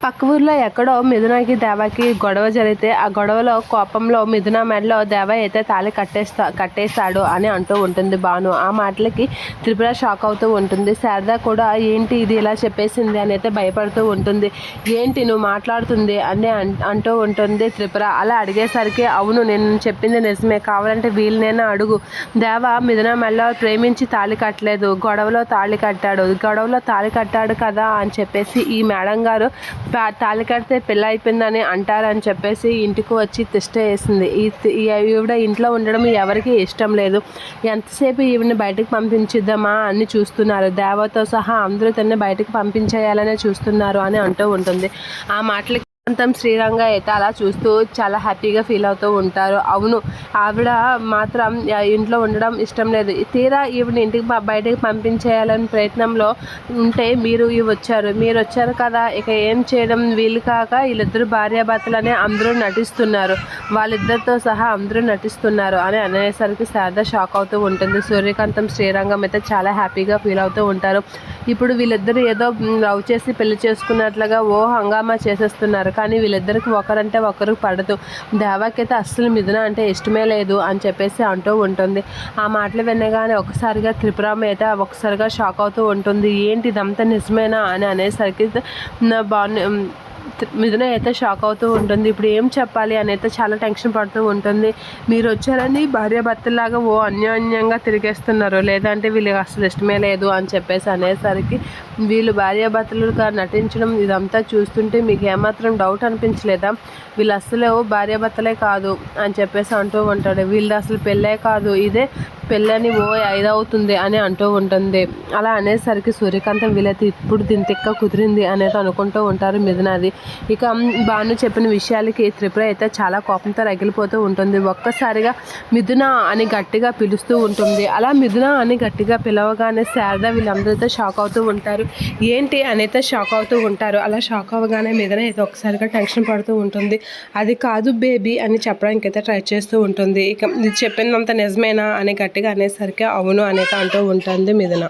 పక్క ఊర్లో ఎక్కడో మిథునకి దేవాకి గొడవ జరిగితే ఆ గొడవలో కోపంలో మిథున మెడలో దేవ అయితే తాళి కట్టేస్తా కట్టేశాడు అని అంటూ ఉంటుంది భాను. ఆ మాటలకి త్రిపుర షాక్ అవుతూ ఉంటుంది. శారద కూడా ఏంటి ఇది ఇలా చెప్పేసింది? అని అయితే భయపడుతూ ఉంటుంది. ఏంటి నువ్వు మాట్లాడుతుంది? అని అన్- అంటూ ఉంటుంది త్రిపుర. అలా అడిగేసరికి అవును నేను చెప్పింది నిజమే. కావాలంటే వీళ్ళనైనా అడుగు. దేవ మిథున మెడలో ప్రేమించి తాళి కట్టలేదు. గొడవలో తాళి కట్టాడు. గొడవలో తాళి కట్టాడు కదా? అని చెప్పేసి ఈ మేడం గారు తాళి కడితే పెళ్ళి అయిపోయిందని అంటారని చెప్పేసి ఇంటికి వచ్చి తిష్ట వేసింది. ఈవిడ ఇంట్లో ఉండడం ఎవరికీ ఇష్టం లేదు. ఎంతసేపు ఈవిని బయటకు పంపించిద్దామా అని చూస్తున్నారు. దేవతో సహా అందరూ తనని బయటకు పంపించేయాలనే చూస్తున్నారు అని అంటూ ఉంటుంది. ఆ మాటలకి అంతం శ్రీరంగ అయితే అలా చూస్తూ చాలా హ్యాపీగా ఫీల్ అవుతూ ఉంటారు. అవును ఆవిడ మాత్రం ఇంట్లో ఉండడం ఇష్టం లేదు. తీరా ఈవిడ ఇంటికి బయటకు పంపించేయాలని ప్రయత్నంలో ఉంటే మీరు ఇవి వచ్చారు. మీరు వచ్చారు కదా ఇక ఏం చేయడం? వీలు కాక వీళ్ళిద్దరు భార్యాభర్తలనే అందరూ నటిస్తున్నారు. వాళ్ళిద్దరితో సహా అందరూ నటిస్తున్నారు అని అనేసరికి శారద షాక్ అవుతూ ఉంటుంది. సూర్యకాంతం శ్రీరంగం అయితే చాలా హ్యాపీగా ఫీల్ అవుతూ ఉంటారు. ఇప్పుడు వీళ్ళిద్దరూ ఏదో లవ్ చేసి పెళ్ళి చేసుకున్నట్లుగా ఓ హంగామా చేసేస్తున్నారు. కానీ వీళ్ళిద్దరికి ఒకరంటే ఒకరు పడదు. దేవాకైతే అస్సలు మిథున అంటే ఇష్టమే లేదు అని చెప్పేసి అంటూ ఉంటుంది. ఆ మాటలు వినగానే ఒకసారిగా త్రిపురమ్మ అయితే ఒకసారిగా షాక్ అవుతూ ఉంటుంది. ఏంటి ఇదంతా నిజమేనా అని అనేసరికి నా మిథున అయితే షాక్ అవుతూ ఉంటుంది. ఇప్పుడు ఏం చెప్పాలి అని అయితే చాలా టెన్షన్ పడుతూ ఉంటుంది. మీరు వచ్చారని భార్యాభర్తలాగా ఓ అన్యోన్యంగా తిరిగేస్తున్నారు. లేదంటే వీళ్ళకి అసలు ఇష్టమే లేదు అని చెప్పేసి అనేసరికి వీళ్ళు భార్యాభర్తలుగా నటించడం ఇదంతా చూస్తుంటే మీకు ఏమాత్రం డౌట్ అనిపించలేదా? వీళ్ళు అసలు భార్యాభర్తలే కాదు అని చెప్పేసి అంటూ ఉంటాడు. వీళ్ళు అసలు పెళ్ళే కాదు. ఇదే పెళ్ళని ఓ ఐదవుతుంది అని అంటూ ఉంటుంది. అలా అనేసరికి సూర్యకాంతం వీలైతే ఇప్పుడు దీని తిక్క కుదిరింది అనేది అనుకుంటూ ఉంటారు మిథునాది. ఇక భాను చెప్పిన విషయాలకి త్రిపుర అయితే చాలా కోపంతో రగిలిపోతూ ఉంటుంది. ఒక్కసారిగా మిథున అని గట్టిగా పిలుస్తూ ఉంటుంది. అలా మిథున అని గట్టిగా పిలవగానే శారద వీళ్ళందరితో షాక్ అవుతూ ఉంటారు. ఏంటి అనైతే షాక్ అవుతూ ఉంటారు. అలా షాక్ అవ్వగానే మిథున అయితే ఒకసారిగా టెన్షన్ పడుతూ ఉంటుంది. అది కాదు బేబీ అని చెప్పడానికి అయితే ట్రై చేస్తూ ఉంటుంది. ఇక ఇది చెప్పిందంత నిజమేనా అని గట్టిగా అనేసరికి అవును అనేది అంటూ ఉంటుంది మిథున.